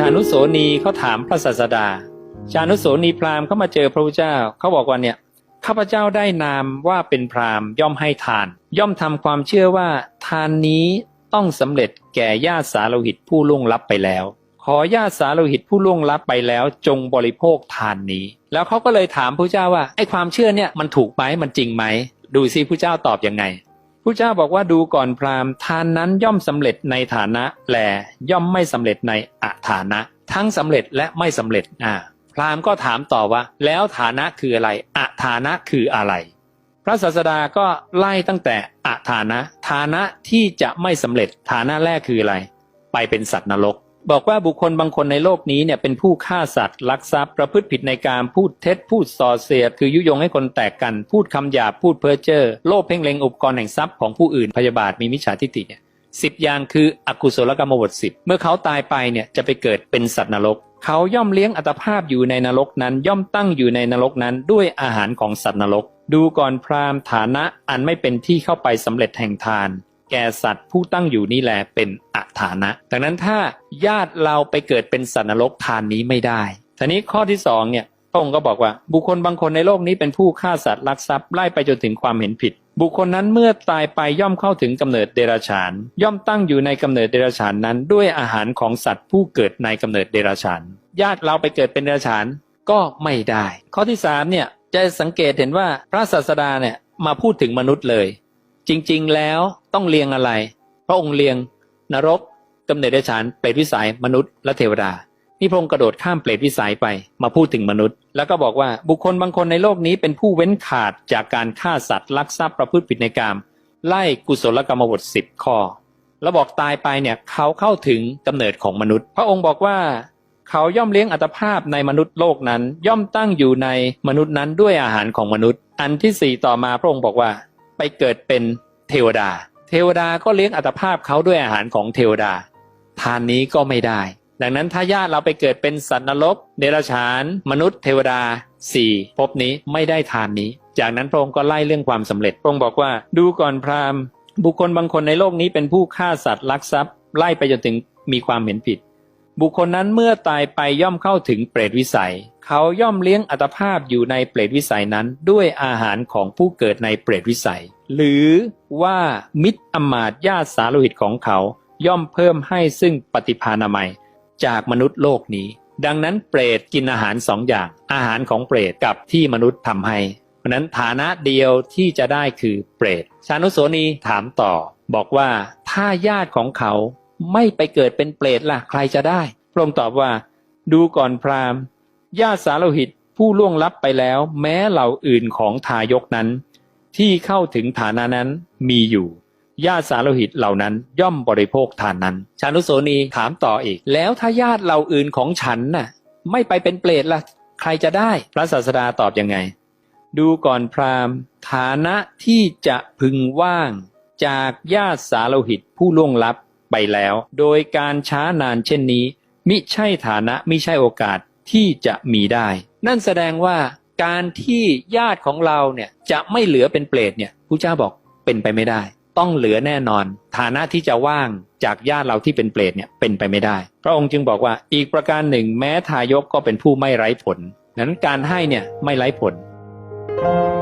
ชานุโสนีเขาถามพระศาสดา ชานุโสนีพราหมณ์เขามาเจอพระพุทธเจ้าเขาบอกว่าเนี่ยข้าพเจ้าได้นามว่าเป็นพราหมณ์ย่อมให้ทาน ย่อมทำความเชื่อว่าทานนี้ต้องสำเร็จแก่ญาติสาโลหิตผู้ล่วงลับไปแล้ว ขอญาติสาโลหิตผู้ล่วงลับไปแล้ว จงบริโภคทานนี้ แล้วเขาก็เลยถามพระเจ้าว่าไอ้ความเชื่อเนี่ยมันถูกไหมมันจริงไหมดูสิพระเจ้าตอบยังไง พระเจ้าบอกว่าดูก่อนพราหมณ์ทานนั้นย่อมสำเร็จในฐานะแลย่อมไม่สำเร็จในอาฐานะ ทั้งสำเร็จและไม่สำเร็จอ่าพราหมณ์ก็ถามต่อว่า แล้วฐานะคืออะไรอาฐานะคืออะไร พระศาสดาก็ไล่ตั้งแต่อาฐานะ ฐานะที่จะไม่สำเร็จฐานะแรกคืออะไร ไปเป็นสัตว์นรก บอกว่าบุคคลบางคนในโลกนี้เนี่ยเป็นผู้ฆ่าสัตว์ลักทรัพย์ ประพฤติผิดในการพูดเท็จพูดส่อเสียด คือยุยงให้คนแตกกัน พูดคำหยาบพูดเพ้อเจ้อโลภเพ่งเล็งอุปกรณ์แห่งทรัพย์ของผู้อื่นพยาบาทมีมิจฉาทิฏฐิเนี่ยสิบอย่างคืออกุศลกรรมบทสิบเมื่อเขาตายไปเนี่ยจะไปเกิดเป็นสัตว์นรก เขาย่อมเลี้ยงอัตภาพอยู่ในนรกนั้น ย่อมตั้งอยู่ในนรกนั้น ด้วยอาหารของสัตว์นรก ดูก่อนพราหมณ์ฐานะอันไม่เป็นที่เข้าไปสำเร็จแห่งทาน แก่สัตว์ผู้ตั้งอยู่นี่แหละเป็นอัฐานะ ดังนั้นถ้าญาติเราไปเกิดเป็นสัตว์นรกทานนี้ไม่ได้ทีนี้ข้อที่สองเนี่ยพระองค์ก็บอกว่า บุคคลบางคนในโลกนี้เป็นผู้ฆ่าสัตว์ลักทรัพย์ไล่ไปจนถึงความเห็นผิด บุคคลนั้นเมื่อตายไปย่อมเข้าถึงกำเนิดเดรัจฉาน ย่อมตั้งอยู่ในกำเนิดเดรัจฉานนั้น ด้วยอาหารของสัตว์ผู้เกิดในกำเนิดเดรัจฉาน ญาติเราไปเกิดเป็นเดรัจฉานก็ไม่ได้ ข้อที่สามเนี่ยจะสังเกตเห็นว่าพระศาสดาเนี่ยมาพูดถึงมนุษย์เลย จริง ๆ แล้วต้องเรียงอะไร พระองค์เรียงนรกกำเนิดเดรัจฉานเปรตวิสัยมนุษย์และเทวดานี่พระองค์กระโดดข้ามเปรตวิสัยไปมาพูดถึงมนุษย์ แล้วก็บอกว่าบุคคลบางคนในโลกนี้เป็นผู้เว้นขาดจากการฆ่าสัตว์ลักทรัพย์ประพฤติผิดในกามไล่กุศลกรรมบทสิบข้อ แล้วบอกตายไปเนี่ยเขาเข้าถึงกำเนิดของมนุษย์ พระองค์บอกว่า เขาย่อมเลี้ยงอัตภาพในมนุษย์โลกนั้น ย่อมตั้งอยู่ในมนุษย์นั้นด้วยอาหารของมนุษย์ อันที่สี่ต่อมาพระองค์บอกว่า ไปเกิดเป็นเทวดา เทวดาก็เลี้ยงอัตภาพเขาด้วยอาหารของเทวดา ทานนี้ก็ไม่ได้ ดังนั้นถ้าญาติเราไปเกิดเป็นสัตว์นรกเดรัจฉาน มนุษย์เทวดาสี่ภพนี้ไม่ได้ทานนี้ จากนั้นพระองค์ก็ไล่เรื่องความสำเร็จพระองค์บอกว่า ดูก่อนพราหมณ์ บุคคลบางคนในโลกนี้เป็นผู้ฆ่าสัตว์ลักทรัพย์ ไล่ไปจนถึงมีความเห็นผิด บุคคลนั้นเมื่อตายไปย่อมเข้าถึงเปรตวิสัย เขาย่อมเลี้ยงอัตภาพอยู่ในเปรตวิสัยนั้น ด้วยอาหารของผู้เกิดในเปรตวิสัย หรือว่ามิตรอำมาตญาติสาโลหิตของเขา ย่อมเพิ่มให้ซึ่งปฏิภาณามัย จากมนุษย์โลกนี้ ดังนั้นเปรตกินอาหารสองอย่าง อาหารของเปรตกับที่มนุษย์ทำให้ เพราะนั้นฐานะเดียวที่จะได้คือเปรตชานุโสนีถามต่อ บอกว่าถ้าญาติของเขา ไม่ไปเกิดเป็นเปรตล่ะใครจะได้ พระองค์ตอบว่า ดูก่อนพราหมณ์ญาติสาโลหิตผู้ล่วงลับไปแล้ว แม้เหล่าอื่นของทายกนั้น ที่เข้าถึงฐานะนั้นมีอยู่ญาติสาโลหิตเหล่านั้นย่อมบริโภคทานนั้น ชานุโสนีถามต่ออีก แล้วถ้าญาติเหล่าอื่นของฉันน่ะ ไม่ไปเป็นเปรตล่ะ ใครจะได้ พระศาสดาตอบยังไง ดูก่อนพราหมณ์ ฐานะที่จะพึงว่าง จากญาติสาโลหิตผู้ล่วงลับ ไปแล้ว โดยการช้านานเช่นนี้ มิใช่ฐานะมิใช่โอกาสที่จะมีได้ นั่นแสดงว่าการที่ญาติของเราเนี่ยจะไม่เหลือเป็นเปรตเนี่ยผู้เจ้าบอกเป็นไปไม่ได้ ต้องเหลือแน่นอน ฐานะที่จะว่างจากญาติเราที่เป็นเปรตเนี่ยเป็นไปไม่ได้ พระองค์จึงบอกว่าอีกประการหนึ่งแม้ทายกก็เป็นผู้ไม่ไร้ผลนั้นการให้เนี่ยไม่ไร้ผล Thank